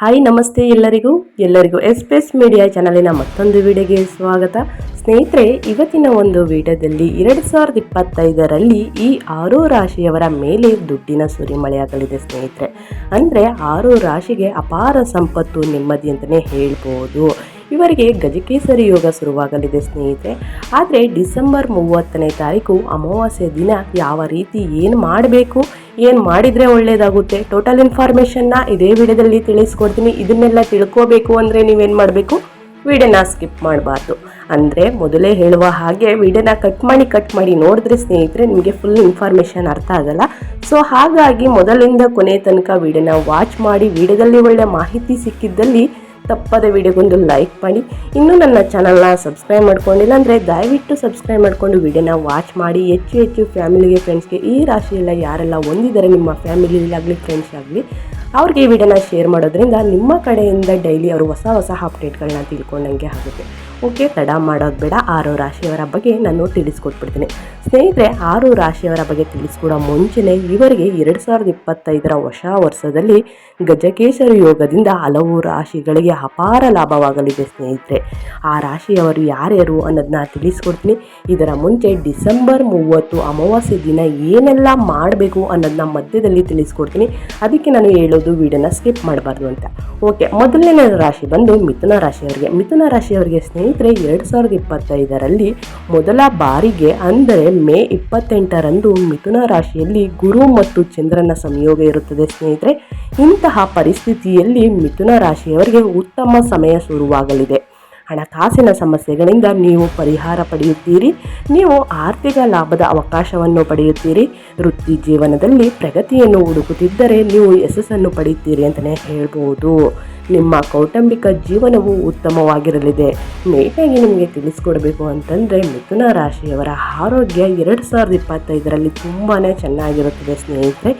Hi, ನಮಸ್ತೆ ಎಲ್ಲರಿಗೂ. ಎಲ್ಲರಿಗೂ ಎಸ್ಪೆಸ್ ಮೀಡಿಯಾ ಚಾನಲಿನ ಮತ್ತೊಂದು ವಿಡಿಯೋಗೆ ಸ್ವಾಗತ. ಸ್ನೇಹಿತರೆ, ಇವತ್ತಿನ ಒಂದು ವಿಡಿಯೋದಲ್ಲಿ ಎರಡು ಸಾವಿರದ ಇಪ್ಪತ್ತೈದರಲ್ಲಿ ಈ ಆರು ರಾಶಿಯವರ ಮೇಲೆ ದುಡ್ಡಿನ ಸುರಿಮಳೆಯಾಗಲಿದೆ ಸ್ನೇಹಿತರೆ. ಅಂದರೆ ಆರು ರಾಶಿಗೆ ಅಪಾರ ಸಂಪತ್ತು, ನೆಮ್ಮದಿ ಅಂತಲೇ ಹೇಳ್ಬೋದು. ಇವರಿಗೆ ಗಜಕೇಸರಿ ಯೋಗ ಶುರುವಾಗಲಿದೆ ಸ್ನೇಹಿತರೆ. ಆದರೆ ಡಿಸೆಂಬರ್ ಮೂವತ್ತನೇ ತಾರೀಕು ಅಮಾವಾಸ್ಯೆ ದಿನ ಯಾವ ರೀತಿ ಏನು ಮಾಡಬೇಕು? ಏನು ಮಾಡಿದರೆ ಒಳ್ಳೆಯದಾಗುತ್ತೆ ಟೋಟಲ್ ಇನ್ಫಾರ್ಮೇಷನ್ನ ಇದೇ ವಿಡಿಯೋದಲ್ಲಿ ತಿಳಿಸ್ಕೊಡ್ತೀನಿ. ಇದನ್ನೆಲ್ಲ ತಿಳ್ಕೋಬೇಕು ಅಂದರೆ ನೀವೇನು ಮಾಡಬೇಕು? ವಿಡಿಯೋನ ಸ್ಕಿಪ್ ಮಾಡಬಾರ್ದು. ಅಂದರೆ ಮೊದಲೇ ಹೇಳುವ ಹಾಗೆ ವಿಡಿಯೋನ ಕಟ್ ಮಾಡಿ ಕಟ್ ಮಾಡಿ ನೋಡಿದ್ರೆ ಸ್ನೇಹಿತರೆ ನಿಮಗೆ ಫುಲ್ ಇನ್ಫಾರ್ಮೇಷನ್ ಅರ್ಥ ಆಗಲ್ಲ. ಸೊ ಹಾಗಾಗಿ ಮೊದಲಿಂದ ಕೊನೆ ತನಕ ವಿಡಿಯೋನ ವಾಚ್ ಮಾಡಿ, ವಿಡಿಯೋದಲ್ಲಿ ಒಳ್ಳೆ ಮಾಹಿತಿ ಸಿಕ್ಕಿದ್ದಲ್ಲಿ ತಪ್ಪದ ವಿಡಿಯೋಗೊಂದು ಲೈಕ್ ಮಾಡಿ. ಇನ್ನೂ ನನ್ನ ಚಾನಲ್ನ ಸಬ್ಸ್ಕ್ರೈಬ್ ಮಾಡ್ಕೊಂಡಿಲ್ಲ ಅಂದರೆ ದಯವಿಟ್ಟು ಸಬ್ಸ್ಕ್ರೈಬ್ ಮಾಡಿಕೊಂಡು ವಿಡಿಯೋನ ವಾಚ್ ಮಾಡಿ. ಹೆಚ್ಚು ಹೆಚ್ಚು ಫ್ಯಾಮಿಲಿಗೆ ಫ್ರೆಂಡ್ಸ್ಗೆ ಈ ರಾಶಿಯೆಲ್ಲ ಯಾರೆಲ್ಲ ಹೊಂದಿದ್ದಾರೆ, ನಿಮ್ಮ ಫ್ಯಾಮಿಲಿಲಾಗಲಿ ಫ್ರೆಂಡ್ಸ್ ಆಗಲಿ ಅವ್ರಿಗೆ ಈ ವಿಡಿಯೋನ ಶೇರ್ ಮಾಡೋದ್ರಿಂದ ನಿಮ್ಮ ಕಡೆಯಿಂದ ಡೈಲಿ ಅವರು ಹೊಸ ಹೊಸ ಅಪ್ಡೇಟ್ಗಳನ್ನ ತಿಳ್ಕೊಂಡಂಗೆ ಆಗುತ್ತೆ. ಓಕೆ ತಡ ಮಾಡೋದು ಬೇಡ. ಆರು ರಾಶಿಯವರ ಬಗ್ಗೆ ನಾನು ತಿಳಿಸ್ಕೊಟ್ಬಿಡ್ತೀನಿ. ಸ್ನೇಹಿತರೆ, ಆರು ರಾಶಿಯವರ ಬಗ್ಗೆ ತಿಳಿಸ್ಕೊಡೋ ಮುಂಚೆನೇ ಇವರಿಗೆ ಎರಡು ಸಾವಿರದ ಇಪ್ಪತ್ತೈದರ ಹೊಸ ವರ್ಷದಲ್ಲಿ ಗಜಕೇಶ್ವರ ಯೋಗದಿಂದ ಹಲವು ರಾಶಿಗಳಿಗೆ ಅಪಾರ ಲಾಭವಾಗಲಿದೆ ಸ್ನೇಹಿತರೆ. ಆ ರಾಶಿಯವರು ಯಾರ್ಯಾರು ಅನ್ನೋದನ್ನ ತಿಳಿಸ್ಕೊಡ್ತೀನಿ. ಇದರ ಮುಂಚೆ ಡಿಸೆಂಬರ್ ಮೂವತ್ತು ಅಮಾವಾಸ್ಯೆ ದಿನ ಏನೆಲ್ಲ ಮಾಡಬೇಕು ಅನ್ನೋದನ್ನ ಮಧ್ಯದಲ್ಲಿ ತಿಳಿಸ್ಕೊಡ್ತೀನಿ. ಅದಕ್ಕೆ ನಾನು ಹೇಳೋದು ವಿಡಿಯೋನ ಸ್ಕಿಪ್ ಮಾಡಬಾರ್ದು ಅಂತ. ಓಕೆ, ಮೊದಲನೇ ರಾಶಿ ಬಂದು ಮಿಥುನ ರಾಶಿಯವರಿಗೆ. ಮಿಥುನ ರಾಶಿಯವರಿಗೆ ಸ್ನೇಹಿತರೆ ಎರಡು ಸಾವಿರದ ಇಪ್ಪತ್ತೈದರಲ್ಲಿ ಮೊದಲ ಬಾರಿಗೆ, ಅಂದರೆ ಮೇ ಇಪ್ಪತ್ತೆಂಟರಂದು ಮಿಥುನ ರಾಶಿಯಲ್ಲಿ ಗುರು ಮತ್ತು ಚಂದ್ರನ ಸಂಯೋಗ ಇರುತ್ತದೆ ಸ್ನೇಹಿತರೆ. ಇಂತಹ ಪರಿಸ್ಥಿತಿಯಲ್ಲಿ ಮಿಥುನ ರಾಶಿಯವರಿಗೆ ಉತ್ತಮ ಸಮಯ ಶುರುವಾಗಲಿದೆ. ಹಣಕಾಸಿನ ಸಮಸ್ಯೆಗಳಿಂದ ನೀವು ಪರಿಹಾರ ಪಡೆಯುತ್ತೀರಿ, ನೀವು ಆರ್ಥಿಕ ಲಾಭದ ಅವಕಾಶವನ್ನು ಪಡೆಯುತ್ತೀರಿ, ವೃತ್ತಿ ಜೀವನದಲ್ಲಿ ಪ್ರಗತಿಯನ್ನು ಹುಡುಕುತ್ತಿದ್ದರೆ ನೀವು ಯಶಸ್ಸನ್ನು ಪಡೆಯುತ್ತೀರಿ ಅಂತಲೇ ಹೇಳ್ಬೋದು. ನಿಮ್ಮ ಕೌಟುಂಬಿಕ ಜೀವನವು ಉತ್ತಮವಾಗಿರಲಿದೆ. ಮೇಟಾಗಿ ನಿಮಗೆ ತಿಳಿಸ್ಕೊಡ್ಬೇಕು ಅಂತಂದರೆ ಮಿಥುನ ರಾಶಿಯವರ ಆರೋಗ್ಯ ಎರಡು ಸಾವಿರದ ಇಪ್ಪತ್ತೈದರಲ್ಲಿ ತುಂಬಾ ಚೆನ್ನಾಗಿರುತ್ತದೆ ಸ್ನೇಹಿತರೆ.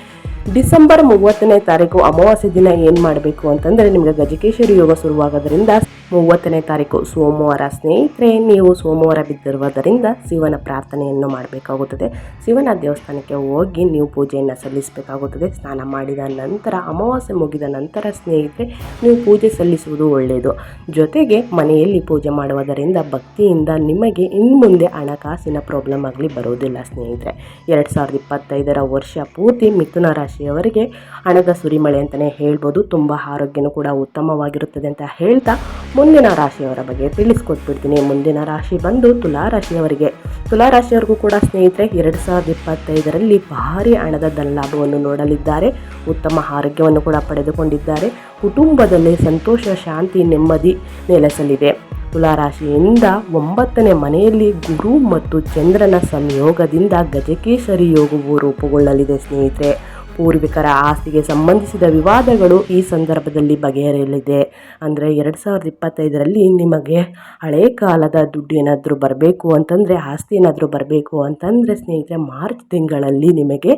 ಡಿಸೆಂಬರ್ ಮೂವತ್ತನೇ ತಾರೀಕು ಅಮಾವಾಸ್ಯೆ ದಿನ ಏನು ಮಾಡಬೇಕು ಅಂತಂದರೆ ನಿಮಗೆ ಗಜಕೇಶ್ವರಿ ಯೋಗ ಶುರುವಾಗೋದ್ರಿಂದ ಮೂವತ್ತನೇ ತಾರೀಕು ಸೋಮವಾರ ಸ್ನೇಹಿತರೆ, ನೀವು ಸೋಮವಾರ ಬಿದ್ದಿರುವುದರಿಂದ ಶಿವನ ಪ್ರಾರ್ಥನೆಯನ್ನು ಮಾಡಬೇಕಾಗುತ್ತದೆ. ಶಿವನ ದೇವಸ್ಥಾನಕ್ಕೆ ಹೋಗಿ ನೀವು ಪೂಜೆಯನ್ನು ಸಲ್ಲಿಸಬೇಕಾಗುತ್ತದೆ. ಸ್ನಾನ ಮಾಡಿದ ನಂತರ, ಅಮಾವಾಸ್ಯೆ ಮುಗಿದ ನಂತರ ಸ್ನೇಹಿತರೆ, ನೀವು ಪೂಜೆ ಸಲ್ಲಿಸುವುದು ಒಳ್ಳೆಯದು. ಜೊತೆಗೆ ಮನೆಯಲ್ಲಿ ಪೂಜೆ ಮಾಡುವುದರಿಂದ ಭಕ್ತಿಯಿಂದ ನಿಮಗೆ ಇನ್ನು ಮುಂದೆ ಹಣಕಾಸಿನ ಪ್ರಾಬ್ಲಮ್ ಆಗಲಿ ಬರುವುದಿಲ್ಲ ಸ್ನೇಹಿತರೆ. ಎರಡು ಸಾವಿರದ ಇಪ್ಪತ್ತೈದರ ವರ್ಷ ಪೂರ್ತಿ ಮಿಥುನ ರಾಶಿಯವರಿಗೆ ಹಣದ ಸುರಿಮಳೆ ಅಂತಲೇ ಹೇಳ್ಬೋದು. ತುಂಬ ಆರೋಗ್ಯನೂ ಕೂಡ ಉತ್ತಮವಾಗಿರುತ್ತದೆ ಅಂತ ಹೇಳ್ತಾ ಮುಂದಿನ ರಾಶಿಯವರ ಬಗ್ಗೆ ತಿಳಿಸ್ಕೊಟ್ಬಿಡ್ತೀನಿ. ಮುಂದಿನ ರಾಶಿ ಬಂದು ತುಲಾ ರಾಶಿಯವರಿಗೆ. ತುಲಾ ರಾಶಿಯವರಿಗೂ ಕೂಡ ಸ್ನೇಹಿತರೆ, ಎರಡು ಸಾವಿರದ ಇಪ್ಪತ್ತೈದರಲ್ಲಿ ಭಾರಿ ಹಣದ ಧನಲಾಭವನ್ನು ನೋಡಲಿದ್ದಾರೆ. ಉತ್ತಮ ಆರೋಗ್ಯವನ್ನು ಕೂಡ ಪಡೆದುಕೊಂಡಿದ್ದಾರೆ. ಕುಟುಂಬದಲ್ಲಿ ಸಂತೋಷ, ಶಾಂತಿ, ನೆಮ್ಮದಿ ನೆಲೆಸಲಿದೆ. ತುಲಾರಾಶಿಯಿಂದ ಒಂಬತ್ತನೇ ಮನೆಯಲ್ಲಿ ಗುರು ಮತ್ತು ಚಂದ್ರನ ಸಂಯೋಗದಿಂದ ಗಜಕೇಶರಿ ಯೋಗವು ರೂಪುಗೊಳ್ಳಲಿದೆ ಸ್ನೇಹಿತರೆ. ಪೂರ್ವಿಕರ ಆಸ್ತಿಗೆ ಸಂಬಂಧಿಸಿದ ವಿವಾದಗಳು ಈ ಸಂದರ್ಭದಲ್ಲಿ ಬಗೆಹರಿಯಲಿದೆ. ಅಂದರೆ ಎರಡು ಸಾವಿರದ ಇಪ್ಪತ್ತೈದರಲ್ಲಿ ನಿಮಗೆ ಹಳೆ ಕಾಲದ ದುಡ್ಡು ಏನಾದರೂ ಬರಬೇಕು ಅಂತಂದರೆ, ಆಸ್ತಿ ಏನಾದರೂ ಬರಬೇಕು ಅಂತಂದರೆ, ಸ್ನೇಹಿತರೆ, ಮಾರ್ಚ್ ತಿಂಗಳಲ್ಲಿ ನಿಮಗೆ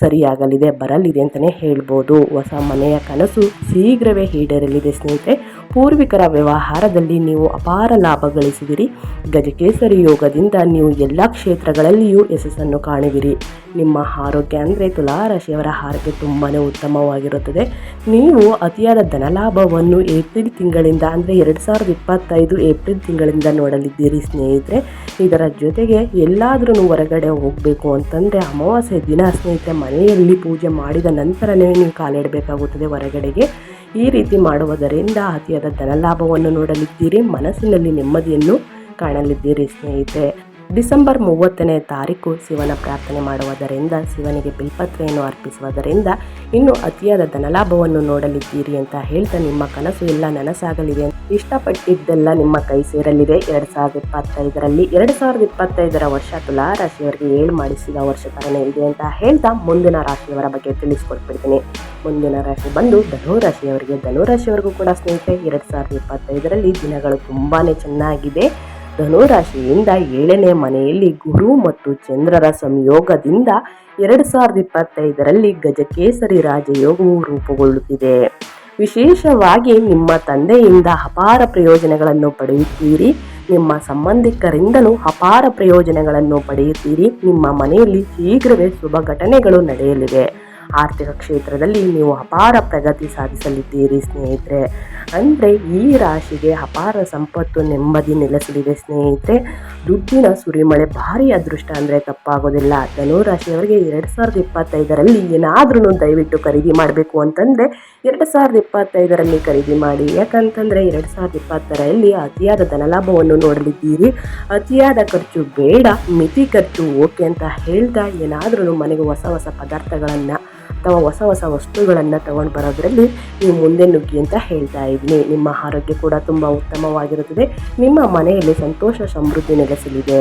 ಸರಿಯಾಗಲಿದೆ, ಬರಲಿದೆ ಅಂತಲೇ ಹೇಳ್ಬೋದು. ಹೊಸ ಮನೆಯ ಕನಸು ಶೀಘ್ರವೇ ಈಡೇರಲಿದೆ ಸ್ನೇಹಿತರೆ. ಪೂರ್ವಿಕರ ವ್ಯವಹಾರದಲ್ಲಿ ನೀವು ಅಪಾರ ಲಾಭ ಗಳಿಸುವಿರಿ ಗಜಕೇಸರಿ ಯೋಗದಿಂದ ನೀವು ಎಲ್ಲ ಕ್ಷೇತ್ರಗಳಲ್ಲಿಯೂ ಯಶಸ್ಸನ್ನು ಕಾಣುವಿರಿ. ನಿಮ್ಮ ಆರೋಗ್ಯ ಅಂದರೆ ತುಲಾರಾಶಿಯವರ ಆರೋಗ್ಯ ತುಂಬಾ ಉತ್ತಮವಾಗಿರುತ್ತದೆ. ನೀವು ಅತಿಯಾದ ಧನಲಾಭವನ್ನು ಏಪ್ರಿಲ್ ತಿಂಗಳಿಂದ ಅಂದರೆ ಎರಡು ಸಾವಿರದ ಇಪ್ಪತ್ತೈದು ಏಪ್ರಿಲ್ ತಿಂಗಳಿಂದ ನೋಡಲಿದ್ದೀರಿ ಸ್ನೇಹಿತರೆ. ಇದರ ಜೊತೆಗೆ ಎಲ್ಲಾದ್ರೂ ಹೊರಗಡೆ ಹೋಗಬೇಕು ಅಂತಂದರೆ ಅಮಾವಾಸ್ಯೆ ದಿನ ಸ್ನೇಹಿತರೆ ಮನೆಯಲ್ಲಿ ಪೂಜೆ ಮಾಡಿದ ನಂತರನೇ ನೀವು ಕಾಲಿಡಬೇಕಾಗುತ್ತದೆ ಹೊರಗಡೆಗೆ. ಈ ರೀತಿ ಮಾಡುವುದರಿಂದ ಅತಿಯಾದ ಧನಲಾಭವನ್ನು ನೋಡಲಿದ್ದೀರಿ. ಮನಸ್ಸಿನಲ್ಲಿ ನೆಮ್ಮದಿಯನ್ನು ಕಾಣಲಿದ್ದೀರಿ ಸ್ನೇಹಿತರೆ. ಡಿಸೆಂಬರ್ ಮೂವತ್ತನೇ ತಾರೀಕು ಶಿವನ ಪ್ರಾರ್ಥನೆ ಮಾಡುವುದರಿಂದ, ಶಿವನಿಗೆ ಬಿಲ್ಪತ್ರೆಯನ್ನು ಅರ್ಪಿಸುವುದರಿಂದ ಇನ್ನು ಅತಿಯಾದ ಧನಲಾಭವನ್ನು ನೋಡಲಿದ್ದೀರಿ ಅಂತ ಹೇಳ್ತಾ ನಿಮ್ಮ ಕನಸು ಎಲ್ಲ ನನಸಾಗಲಿದೆ. ಇಷ್ಟಪಟ್ಟಿದ್ದೆಲ್ಲ ನಿಮ್ಮ ಕೈ ಸೇರಲಿದೆ. ಎರಡು ಸಾವಿರದ ಇಪ್ಪತ್ತೈದರಲ್ಲಿ ಎರಡು ಸಾವಿರದ ಇಪ್ಪತ್ತೈದರ ವರ್ಷ ತುಲಾ ರಾಶಿಯವರಿಗೆ ಏಳು ಮಾಡಿಸಿದ ವರ್ಷ ತರನೇ ಇದೆ ಅಂತ ಹೇಳ್ತಾ ಮುಂದಿನ ರಾಶಿಯವರ ಬಗ್ಗೆ ತಿಳಿಸ್ಕೊಟ್ಬಿಡ್ತೀನಿ. ಮುಂದಿನ ರಾಶಿ ಬಂದು ಧನು ರಾಶಿಯವರಿಗೆ. ಕೂಡ ಸ್ನೇಹಿತರೆ, ಎರಡು ಸಾವಿರದ ಇಪ್ಪತ್ತೈದರಲ್ಲಿ ದಿನಗಳು ತುಂಬಾ ಚೆನ್ನಾಗಿದೆ. ಧನುರಾಶಿಯಿಂದ ಏಳನೇ ಮನೆಯಲ್ಲಿ ಗುರು ಮತ್ತು ಚಂದ್ರರ ಸಂಯೋಗದಿಂದ ಎರಡು ಸಾವಿರದ ಇಪ್ಪತ್ತೈದರಲ್ಲಿ ಗಜಕೇಸರಿ ರಾಜಯೋಗವು ರೂಪುಗೊಳ್ಳುತ್ತಿದೆ. ವಿಶೇಷವಾಗಿ ನಿಮ್ಮ ತಂದೆಯಿಂದ ಅಪಾರ ಪ್ರಯೋಜನಗಳನ್ನು ಪಡೆಯುತ್ತೀರಿ. ನಿಮ್ಮ ಸಂಬಂಧಿಕರಿಂದಲೂ ಅಪಾರ ಪ್ರಯೋಜನಗಳನ್ನು ಪಡೆಯುತ್ತೀರಿ. ನಿಮ್ಮ ಮನೆಯಲ್ಲಿ ಶೀಘ್ರವೇ ಶುಭ ಘಟನೆಗಳು ನಡೆಯಲಿವೆ. ಆರ್ಥಿಕ ಕ್ಷೇತ್ರದಲ್ಲಿ ನೀವು ಅಪಾರ ಪ್ರಗತಿ ಸಾಧಿಸಲಿದ್ದೀರಿ ಸ್ನೇಹಿತರೆ. ಅಂದರೆ ಈ ರಾಶಿಗೆ ಅಪಾರ ಸಂಪತ್ತು, ನೆಮ್ಮದಿ ನೆಲೆಸಲಿದೆ ಸ್ನೇಹಿತರೆ. ದುಡ್ಡಿನ ಸುರಿಮಳೆ ಭಾರಿ ಅದೃಷ್ಟ ಅಂದರೆ ತಪ್ಪಾಗೋದಿಲ್ಲ. ಧನುರಾಶಿಯವರಿಗೆ ಎರಡು ಸಾವಿರದ ಇಪ್ಪತ್ತೈದರಲ್ಲಿ ಏನಾದ್ರೂ ದಯವಿಟ್ಟು ಖರೀದಿ ಮಾಡಬೇಕು ಅಂತಂದರೆ ಎರಡು ಸಾವಿರದ ಇಪ್ಪತ್ತೈದರಲ್ಲಿ ಖರೀದಿ ಮಾಡಿ. ಯಾಕಂತಂದರೆ ಎರಡು ಸಾವಿರದ ಇಪ್ಪತ್ತರಲ್ಲಿ ಅತಿಯಾದ ಧನಲಾಭವನ್ನು ನೋಡಲಿದ್ದೀರಿ. ಅತಿಯಾದ ಖರ್ಚು ಬೇಡ, ಮಿತಿ ಖರ್ಚು ಓಕೆ ಅಂತ ಹೇಳ್ತಾ ಏನಾದ್ರೂ ಮನೆಗೆ ಹೊಸ ಹೊಸ ಪದಾರ್ಥಗಳನ್ನು ಅಥವಾ ಹೊಸ ಹೊಸ ವಸ್ತುಗಳನ್ನು ತಗೊಂಡು ಬರೋದ್ರಲ್ಲಿ ನೀವು ಮುಂದೆ ನುಗ್ಗಿ ಅಂತ ಹೇಳ್ತಾ ಇದ್ದೀನಿ. ನಿಮ್ಮ ಆರೋಗ್ಯ ಕೂಡ ತುಂಬ ಉತ್ತಮವಾಗಿರುತ್ತದೆ. ನಿಮ್ಮ ಮನೆಯಲ್ಲಿ ಸಂತೋಷ ಸಮೃದ್ಧಿ ನೆಲೆಸಲಿದೆ.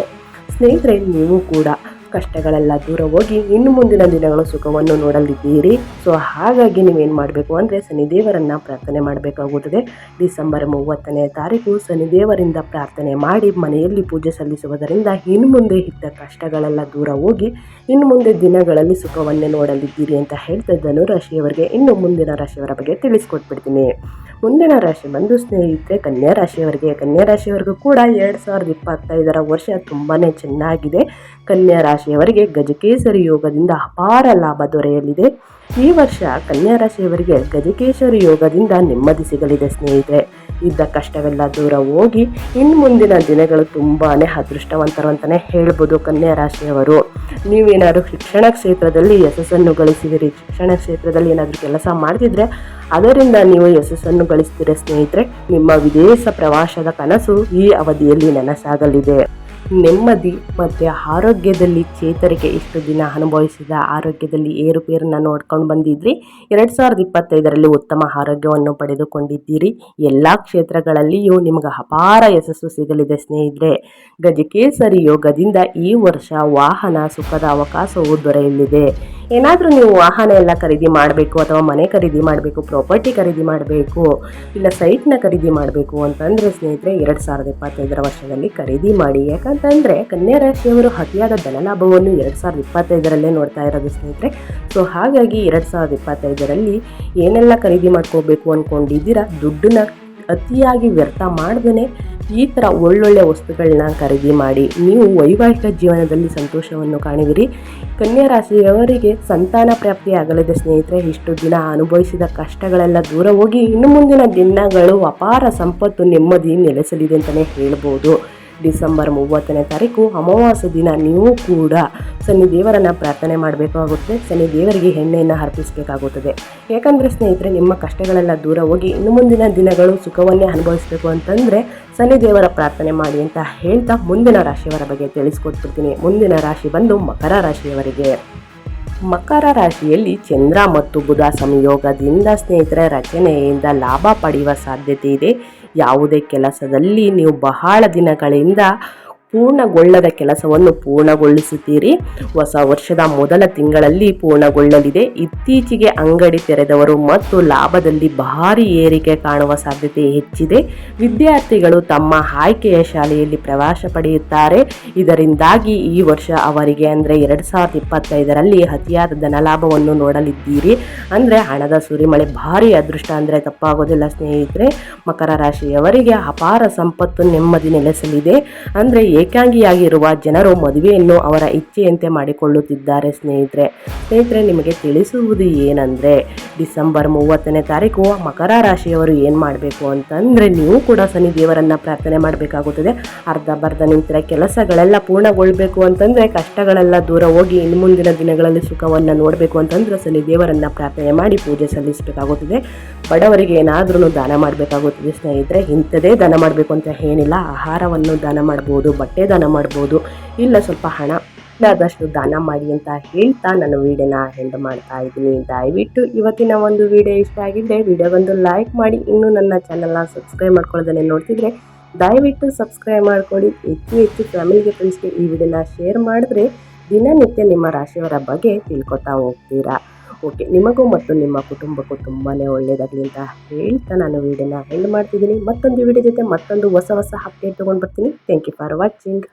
ಸ್ನೇಹಿತರೆ, ನೀವು ಕೂಡ ಕಷ್ಟಗಳೆಲ್ಲ ದೂರ ಹೋಗಿ ಇನ್ನು ಮುಂದಿನ ದಿನಗಳು ಸುಖವನ್ನು ನೋಡಲಿದ್ದೀರಿ. ಸೊ ಹಾಗಾಗಿ ನೀವೇನು ಮಾಡಬೇಕು ಅಂದರೆ ಶನಿದೇವರನ್ನು ಪ್ರಾರ್ಥನೆ ಮಾಡಬೇಕಾಗುತ್ತದೆ. ಡಿಸೆಂಬರ್ ಮೂವತ್ತನೇ ತಾರೀಕು ಶನಿದೇವರಿಂದ ಪ್ರಾರ್ಥನೆ ಮಾಡಿ ಮನೆಯಲ್ಲಿ ಪೂಜೆ ಸಲ್ಲಿಸುವುದರಿಂದ ಇನ್ನು ಮುಂದೆ ಇದ್ದ ಕಷ್ಟಗಳೆಲ್ಲ ದೂರ ಹೋಗಿ ಇನ್ನು ಮುಂದೆ ದಿನಗಳಲ್ಲಿ ಸುಖವನ್ನೇ ನೋಡಲಿದ್ದೀರಿ ಅಂತ ಹೇಳ್ತಾ ರಾಶಿಯವರಿಗೆ. ಇನ್ನು ಮುಂದಿನ ರಾಶಿಯವರ ಬಗ್ಗೆ ತಿಳಿಸ್ಕೊಟ್ಬಿಡ್ತೀನಿ. ಮುಂದಿನ ರಾಶಿ ಬಂದು ಸ್ನೇಹಿತರೆ, ಕನ್ಯಾ ರಾಶಿಯವರಿಗೆ. ಕನ್ಯಾ ರಾಶಿಯವರಿಗೂ ಕೂಡ ಎರಡು ಸಾವಿರದ ಇಪ್ಪತ್ತೈದರ ವರ್ಷ ತುಂಬಾ ಚೆನ್ನಾಗಿದೆ. ಕನ್ಯಾ ರಾಶಿಯವರಿಗೆ ಗಜಕೇಸರಿ ಯೋಗದಿಂದ ಅಪಾರ ಲಾಭ ದೊರೆಯಲಿದೆ. ಈ ವರ್ಷ ಕನ್ಯಾ ರಾಶಿಯವರಿಗೆ ಗಜಕೇಸರಿ ಯೋಗದಿಂದ ನೆಮ್ಮದಿ ಸಿಗಲಿದೆ ಸ್ನೇಹಿತರೆ. ಇದ್ದ ಕಷ್ಟವೆಲ್ಲ ದೂರ ಹೋಗಿ ಇನ್ನು ಮುಂದಿನ ದಿನಗಳು ತುಂಬಾ ಅದೃಷ್ಟವಂತರು ಅಂತಲೇ ಹೇಳ್ಬೋದು ಕನ್ಯಾ ರಾಶಿಯವರು. ನೀವೇನಾದರೂ ಶಿಕ್ಷಣ ಕ್ಷೇತ್ರದಲ್ಲಿ ಯಶಸ್ಸನ್ನು ಗಳಿಸಿದಿರಿ, ಶಿಕ್ಷಣ ಕ್ಷೇತ್ರದಲ್ಲಿ ಏನಾದರೂ ಕೆಲಸ ಮಾಡ್ತಿದ್ರೆ ಅದರಿಂದ ನೀವು ಯಶಸ್ಸನ್ನು ಗಳಿಸ್ತೀರ ಸ್ನೇಹಿತರೆ. ನಿಮ್ಮ ವಿದೇಶ ಪ್ರವಾಸದ ಕನಸು ಈ ಅವಧಿಯಲ್ಲಿ ನನಸಾಗಲಿದೆ. ನೆಮ್ಮದಿ ಮತ್ತು ಆರೋಗ್ಯದಲ್ಲಿ ಚೇತರಿಕೆ ಇಷ್ಟು ದಿನ ಅನುಭವಿಸಿದ ಆರೋಗ್ಯದಲ್ಲಿ ಏರುಪೇರನ್ನು ನೋಡ್ಕೊಂಡು ಬಂದಿದ್ರಿ. ಎರಡು ಸಾವಿರದ ಇಪ್ಪತ್ತೈದರಲ್ಲಿ ಉತ್ತಮ ಆರೋಗ್ಯವನ್ನು ಪಡೆದುಕೊಂಡಿದ್ದೀರಿ. ಎಲ್ಲ ಕ್ಷೇತ್ರಗಳಲ್ಲಿಯೂ ನಿಮಗೆ ಅಪಾರ ಯಶಸ್ಸು ಸಿಗಲಿದೆ ಸ್ನೇಹಿತರೆ. ಗಜಕೇಸರಿ ಯೋಗದಿಂದ ಈ ವರ್ಷ ವಾಹನ ಸುಖದ ಅವಕಾಶವು ದೊರೆಯಲಿದೆ. ಏನಾದರೂ ನೀವು ವಾಹನ ಎಲ್ಲ ಖರೀದಿ ಮಾಡಬೇಕು ಅಥವಾ ಮನೆ ಖರೀದಿ ಮಾಡಬೇಕು ಪ್ರಾಪರ್ಟಿ ಖರೀದಿ ಮಾಡಬೇಕು, ಇಲ್ಲ ಸೈಟ್ನ ಖರೀದಿ ಮಾಡಬೇಕು ಅಂತಂದರೆ ಸ್ನೇಹಿತರೆ ಎರಡು ಸಾವಿರದ ಇಪ್ಪತ್ತೈದರ ವರ್ಷದಲ್ಲಿ ಖರೀದಿ ಮಾಡಿ. ಯಾಕಂತಂದರೆ ಕನ್ಯಾ ರಾಶಿಯವರು ಅತಿಯಾದ ಧನಲಾಭವನ್ನು ಎರಡು ಸಾವಿರದ ಇಪ್ಪತ್ತೈದರಲ್ಲೇ ನೋಡ್ತಾ ಇರೋದು ಸ್ನೇಹಿತರೆ. ಸೊ ಹಾಗಾಗಿ ಎರಡು ಸಾವಿರದ ಇಪ್ಪತ್ತೈದರಲ್ಲಿ ಏನೆಲ್ಲ ಖರೀದಿ ಮಾಡ್ಕೋಬೇಕು ಅಂದ್ಕೊಂಡಿದ್ದೀರಾ ದುಡ್ಡನ್ನ ಅತಿಯಾಗಿ ವ್ಯರ್ಥ ಮಾಡ್ದೇ ಈ ಥರ ಒಳ್ಳೊಳ್ಳೆ ವಸ್ತುಗಳನ್ನ ಖರೀದಿ ಮಾಡಿ ನೀವು ವೈವಾಹಿಕ ಜೀವನದಲ್ಲಿ ಸಂತೋಷವನ್ನು ಕಾಣಿದಿರಿ ಕನ್ಯಾ ರಾಶಿಯವರಿಗೆ ಸಂತಾನ ಪ್ರಾಪ್ತಿ ಆಗಲಿದೆ ಸ್ನೇಹಿತರೆ. ಇಷ್ಟು ದಿನ ಅನುಭವಿಸಿದ ಕಷ್ಟಗಳೆಲ್ಲ ದೂರ ಹೋಗಿ ಇನ್ನು ಮುಂದಿನ ದಿನಗಳು ಅಪಾರ ಸಂಪತ್ತು ನೆಮ್ಮದಿ ನೆಲೆಸಲಿದೆ ಅಂತಲೇ ಹೇಳ್ಬೋದು. ಡಿಸೆಂಬರ್ ಮೂವತ್ತನೇ ತಾರೀಕು ಅಮಾವಾಸ್ಯ ದಿನ ನೀವು ಕೂಡ ಶನಿ ದೇವರನ್ನು ಪ್ರಾರ್ಥನೆ ಮಾಡಬೇಕಾಗುತ್ತೆ. ಶನಿ ದೇವರಿಗೆ ಎಣ್ಣೆಯನ್ನು ಅರ್ಪಿಸಬೇಕಾಗುತ್ತದೆ. ಯಾಕಂದರೆ ಸ್ನೇಹಿತರೆ, ನಿಮ್ಮ ಕಷ್ಟಗಳೆಲ್ಲ ದೂರ ಹೋಗಿ ಇನ್ನು ಮುಂದಿನ ದಿನಗಳು ಸುಖವನ್ನೇ ಅನುಭವಿಸಬೇಕು ಅಂತಂದರೆ ಶನಿ ದೇವರ ಪ್ರಾರ್ಥನೆ ಮಾಡಿ ಅಂತ ಹೇಳ್ತಾ ಮುಂದಿನ ರಾಶಿಯವರ ಬಗ್ಗೆ ತಿಳಿಸ್ಕೊಟ್ಬಿಡ್ತೀನಿ ಮುಂದಿನ ರಾಶಿ ಬಂದು ಮಕರ ರಾಶಿಯವರಿಗೆ. ಮಕರ ರಾಶಿಯಲ್ಲಿ ಚಂದ್ರ ಮತ್ತು ಬುಧ ಸಂಯೋಗದಿಂದ ಸ್ನೇಹಿತರ, ರಚನೆಯಿಂದ ಲಾಭ ಪಡೆಯುವ ಸಾಧ್ಯತೆ ಇದೆ. ಯಾವುದೇ ಕೆಲಸದಲ್ಲಿ ನೀವು ಬಹಳ ದಿನಗಳಿಂದ ಪೂರ್ಣಗೊಳ್ಳದ ಕೆಲಸವನ್ನು ಪೂರ್ಣಗೊಳಿಸುತ್ತೀರಿ. ಹೊಸ ವರ್ಷದ ಮೊದಲ ತಿಂಗಳಲ್ಲಿ ಪೂರ್ಣಗೊಳ್ಳಲಿದೆ. ಇತ್ತೀಚೆಗೆ ಅಂಗಡಿ ತೆರೆದವರು ಮತ್ತು ಲಾಭದಲ್ಲಿ ಭಾರಿ ಏರಿಕೆ ಕಾಣುವ ಸಾಧ್ಯತೆ ಹೆಚ್ಚಿದೆ. ವಿದ್ಯಾರ್ಥಿಗಳು ತಮ್ಮ ಆಯ್ಕೆಯ ಶಾಲೆಯಲ್ಲಿ ಪ್ರವಾಸ ಪಡೆಯುತ್ತಾರೆ. ಇದರಿಂದಾಗಿ ಈ ವರ್ಷ ಅವರಿಗೆ ಅಂದರೆ ಎರಡು ಸಾವಿರದ ಇಪ್ಪತ್ತೈದರಲ್ಲಿ ಅತಿಯಾದ ಧನಲಾಭವನ್ನು ನೋಡಲಿದ್ದೀರಿ. ಅಂದರೆ ಹಣದ ಸುರಿಮಳೆ ಭಾರಿ ಅದೃಷ್ಟ ಅಂದರೆ ತಪ್ಪಾಗೋದಿಲ್ಲ ಸ್ನೇಹಿತರೆ. ಮಕರ ರಾಶಿಯವರಿಗೆ ಅಪಾರ ಸಂಪತ್ತು ನೆಮ್ಮದಿ ನೆಲೆಸಲಿದೆ. ಅಂದರೆ ಏಕಾಂಗಿಯಾಗಿರುವ ಜನರು ಮದುವೆಯನ್ನು ಅವರ ಇಚ್ಛೆಯಂತೆ ಮಾಡಿಕೊಳ್ಳುತ್ತಿದ್ದಾರೆ ಸ್ನೇಹಿತರೆ. ಸ್ನೇಹಿತರೆ, ನಿಮಗೆ ತಿಳಿಸುವುದು ಏನಂದರೆ, ಡಿಸೆಂಬರ್ ಮೂವತ್ತನೇ ತಾರೀಕು ಮಕರ ರಾಶಿಯವರು ಏನು ಮಾಡಬೇಕು ಅಂತಂದರೆ, ನೀವು ಕೂಡ ಶನಿ ದೇವರನ್ನು ಪ್ರಾರ್ಥನೆ ಮಾಡಬೇಕಾಗುತ್ತದೆ. ಅರ್ಧ ಬರ್ಧ ನಿಂತರ ಕೆಲಸಗಳೆಲ್ಲ ಪೂರ್ಣಗೊಳ್ಳಬೇಕು ಅಂತಂದರೆ, ಕಷ್ಟಗಳೆಲ್ಲ ದೂರ ಹೋಗಿ ಇನ್ನು ಮುಂದಿನ ದಿನಗಳಲ್ಲಿ ಸುಖವನ್ನು ನೋಡಬೇಕು ಅಂತಂದರೆ ಶನಿ ದೇವರನ್ನು ಪ್ರಾರ್ಥನೆ ಮಾಡಿ ಪೂಜೆ ಸಲ್ಲಿಸಬೇಕಾಗುತ್ತದೆ. ಬಡವರಿಗೆ ಏನಾದರೂ ದಾನ ಮಾಡಬೇಕಾಗುತ್ತದೆ ಸ್ನೇಹಿತರೆ. ಇಂಥದೇ ದಾನ ಮಾಡಬೇಕು ಅಂತ ಏನಿಲ್ಲ. ಆಹಾರವನ್ನು ದಾನ ಮಾಡ್ಬೋದು, ಬಟ್ಟೆ ದಾನ ಮಾಡ್ಬೋದು. ಇಲ್ಲ ಸ್ವಲ್ಪ ಹಣ ಆದಷ್ಟು ದಾನ ಮಾಡಿ ಅಂತ ಹೇಳ್ತಾ ನಾನು ವಿಡಿಯೋನ ಹೆಂಡ್ ಮಾಡ್ತಾ ಇದ್ದೀನಿ. ದಯವಿಟ್ಟು ಇವತ್ತಿನ ಒಂದು ವಿಡಿಯೋ ಇಷ್ಟ ಆಗಿದ್ದರೆ ವಿಡಿಯೋಗೊಂದು ಲೈಕ್ ಮಾಡಿ. ಇನ್ನೂ ನನ್ನ ಚಾನಲ್ನ ಸಬ್ಸ್ಕ್ರೈಬ್ ಮಾಡ್ಕೊಳ್ಳೋದನ್ನೇ ನೋಡ್ತಿದ್ರೆ ದಯವಿಟ್ಟು ಸಬ್ಸ್ಕ್ರೈಬ್ ಮಾಡ್ಕೊಳ್ಳಿ. ಹೆಚ್ಚು ಹೆಚ್ಚು ಫ್ಯಾಮಿಲಿಗೆ ಫ್ರೆಂಡ್ಸ್ಗೆ ಈ ವಿಡಿಯೋನ ಶೇರ್ ಮಾಡಿದ್ರೆ ದಿನನಿತ್ಯ ನಿಮ್ಮ ರಾಶಿಯವರ ಬಗ್ಗೆ ತಿಳ್ಕೊತಾ ಹೋಗ್ತೀರಾ? ಓಕೆ, ನಿಮಗೂ ಮತ್ತು ನಿಮ್ಮ ಕುಟುಂಬಕ್ಕೂ ತುಂಬಾ ಒಳ್ಳೆಯದಾಗಲಿ ಅಂತ ಹೇಳ್ತಾ ನಾನು ವಿಡಿಯೋನ ಎಂಡ್ ಮಾಡ್ತಿದ್ದೀನಿ. ಮತ್ತೊಂದು ವಿಡಿಯೋ ಜೊತೆ ಮತ್ತೊಂದು ಹೊಸ ಹೊಸ ಅಪ್ಡೇಟ್ ತೊಗೊಂಡು ಬರ್ತೀನಿ. Thank you for watching